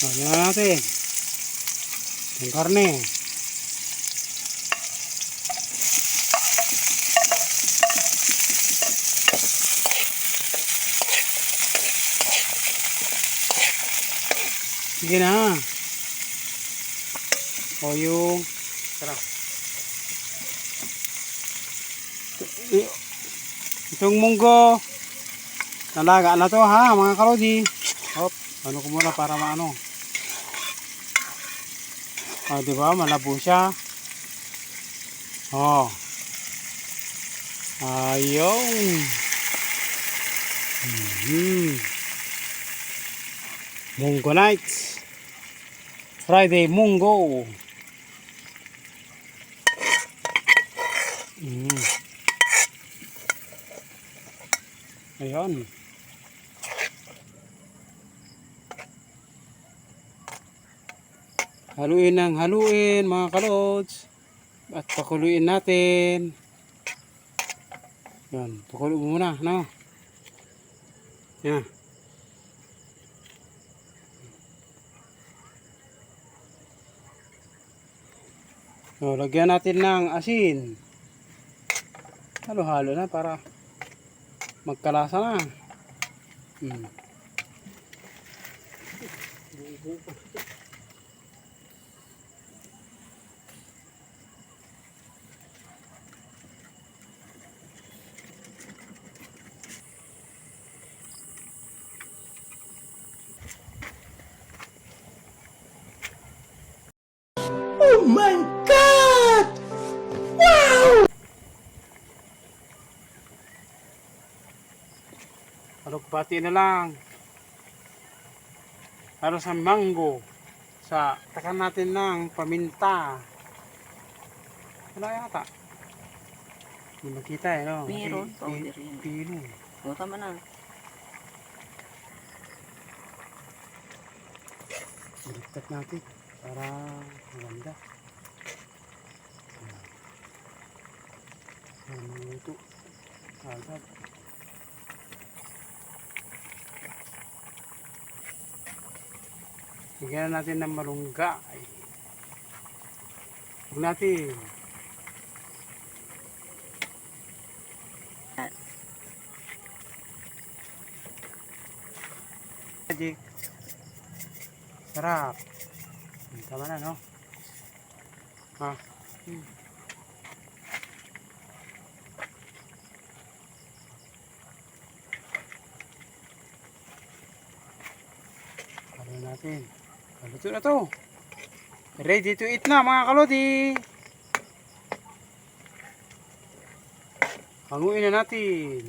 Lagyan na natin. Yung karne. Sige na. O yung... Tara. Itong munggo. Nalaga na to ha mga kalodi. Hop. Ano ko muna para maano. O di ba malabo siya. Oh. Ayun. Mhm. Munggo nights. Friday munggo. Mm. Ayun. Haluin ng haluin mga kalods. At pakuluin natin. Yan, pakulo muna, no? Yan. So, lagyan natin ng asin. Halo-halo na para magkalasa na. Hmm. Oh my God! Wow! Alugbati na lang. Para sa mango. Sa takan natin ng paminta. Wala yata. Hindi makita eh, no? Meron, powder. Pino. O, tama na. Baliktad natin. Para maganda. Ano ito? Agad. Bigyan na natin ng malunggay. Huwag natin. Magic. Sarap. Hmm, Tama na, no? Ha? Hmm. Natin. Haluto na to. Ready to eat na mga kalodi. Hanguin na natin.